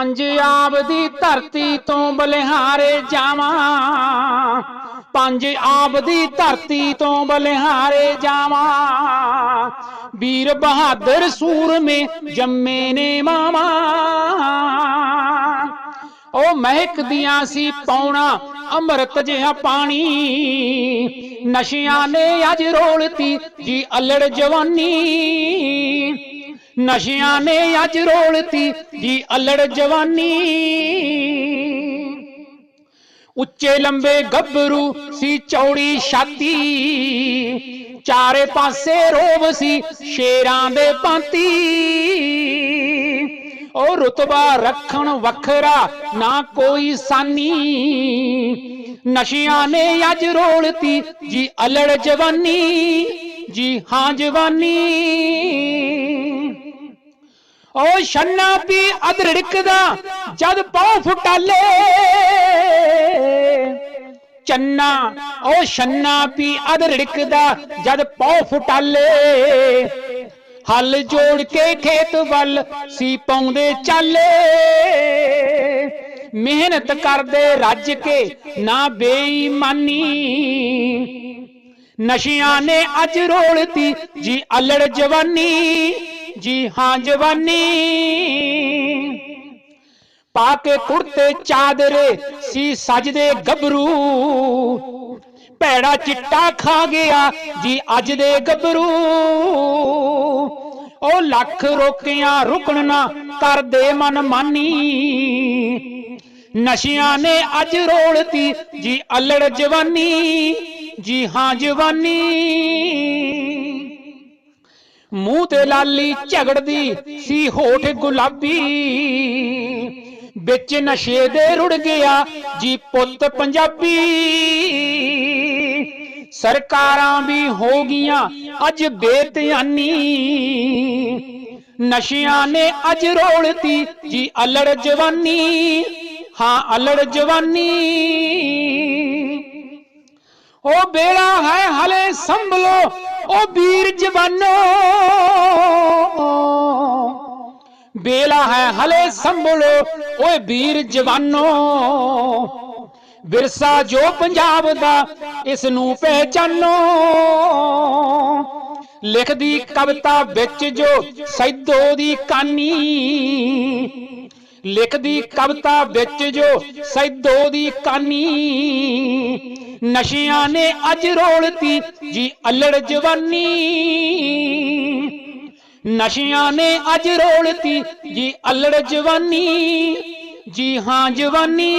ਪੰਜ ਆਬ ਦੀ ਧਰਤੀ ਤੋਂ ਬਲਿਹਾਰੇ ਜਾਵਾਂ। ਪੰਜ ਆਬ ਦੀ ਧਰਤੀ ਤੋਂ ਬਲਿਹਾਰੇ ਜਾਵਾਂ। ਵੀਰ ਬਹਾਦਰ ਸੂਰਮੇ ਜੰਮੇ ਨੇ ਮਾਮਾ ਉਹ ਮਹਿਕਦੀਆਂ ਸੀ ਪੌਣਾ, ਅੰਮ੍ਰਿਤ ਜਿਹਾ ਪਾਣੀ। ਨਸ਼ਿਆਂ ਨੇ ਅੱਜ ਰੋਲਤੀ ਜੀ ਅਲੜ ਜਵਾਨੀ। ਨਸ਼ਿਆਂ ਨੇ ਅੱਜ ਰੋਲਤੀ ਜੀ ਅਲੜ ਜਵਾਨੀ। ਉੱਚੇ ਲੰਬੇ ਗੱਭਰੂ ਸੀ ਚੌੜੀ ਛਾਤੀ। ਚਾਰੇ ਪਾਸੇ ਰੋਬ ਸੀ ਸ਼ੇਰਾਂ ਦੇ ਪਾਂਤੀ। ਉਹ ਰੁਤਬਾ ਰੱਖਣ ਵੱਖਰਾ ਨਾ ਕੋਈ ਸਾਨੀ। ਨਸ਼ਿਆਂ ਨੇ ਅੱਜ ਰੋਲਤੀ ਜੀ ਅਲੜ ਜਵਾਨੀ। ਜੀ ਹਾਂ ਜਵਾਨੀ। ਓ ਛੰਨਾ ਪੀ ਅਦੜਕਦਾ ਜਦ ਪਾਉ ਫੁਟਾਲੇ। ਚੰਨਾ, ਓ ਛੰਨਾ ਪੀ ਅਦੜਕਦਾ ਜਦ ਪਾਉ ਫੁਟਾਲੇ। ਹੱਲ ਜੋੜ ਕੇ ਖੇਤ ਵੱਲ ਸੀ ਪਾਉਂਦੇ ਚਾਲੇ। ਮਿਹਨਤ ਕਰਦੇ ਰੱਜ ਕੇ ਨਾ ਬੇਈਮਾਨੀ। ਨਸ਼ਿਆਂ ਨੇ ਅੱਜ ਰੋਲਤੀ ਜੀ ਅਲੜ ਜਵਾਨੀ। ਜੀ ਹਾਂ ਜਵਾਨੀ। ਪਾ ਕੇ ਕੁੜਤੇ ਚਾਦਰੇ, ਸੀ ਸਜਦੇ ਗੱਭਰੂ। ਭੈੜਾ ਚਿੱਟਾ ਖਾ ਗਿਆ, ਜੀ ਅੱਜ ਦੇ ਗੱਭਰੂ। ਉਹ ਲੱਖ ਰੋਕਿਆਂ ਰੁਕਣ ਨਾ ਕਰਦੇ ਮਨ ਮਾਨੀ। ਨਸ਼ਿਆਂ ਨੇ ਅੱਜ ਰੋਲਤੀ, ਜੀ ਅਲੜ ਜਵਾਨੀ। ਜੀ ਹਾਂ ਜਵਾਨੀ। ਮੂੰਹ ਤੇ ਲਾਲੀ ਝਗੜਦੀ ਸੀ ਹੋਠ ਗੁਲਾਬੀ। ਵਿੱਚ ਨਸ਼ੇ ਦੇ ਰੁੜ ਗਿਆ ਜੀ ਪੁੱਤ ਪੰਜਾਬੀ। ਸਰਕਾਰਾਂ ਵੀ ਹੋ ਗਈਆਂ ਅੱਜ ਬੇਧਿਆਨੀ ਨਸ਼ਿਆਂ ਨੇ ਅੱਜ ਰੋਲਤੀ ਜੀ ਅਲੜ ਜਵਾਨੀ। ਹਾਂ, ਅਲੜ ਜਵਾਨੀ। ਉਹ ਬੇੜਾ ਹੈ ਹਲੇ ਸੰਭਲੋ, ਉਹ ਵੀਰ ਜਵਾਨੋ। ਬੇਲਾ ਹੈ, ਹਲੇ ਸੰਭਲੋ, ਓਏ ਵੀਰ ਜਵਾਨੋ। ਵਿਰਸਾ ਜੋ ਪੰਜਾਬ ਦਾ ਇਸ ਨੂੰ ਪਹਿਚਾਨੋ। ਲਿਖਦੀ ਕਵਿਤਾ ਵਿੱਚ ਜੋ ਸੈਦੋ ਦੀ ਕਾਨੀ ਲਿਖਦੀ ਕਵਿਤਾ ਵਿੱਚ ਜੋ ਸੈਦੋ ਦੀ ਕਾਨੀ ਨਸ਼ਿਆਂ ਨੇ ਅੱਜ ਰੋਲਤੀ ਜੀ ਅਲੜ ਜਵਾਨੀ। ਨਸ਼ਿਆਂ ਨੇ ਅੱਜ ਰੋਲਤੀ ਜੀ ਅਲੜ ਜਵਾਨੀ ਜੀ ਹਾਂ ਜਵਾਨੀ।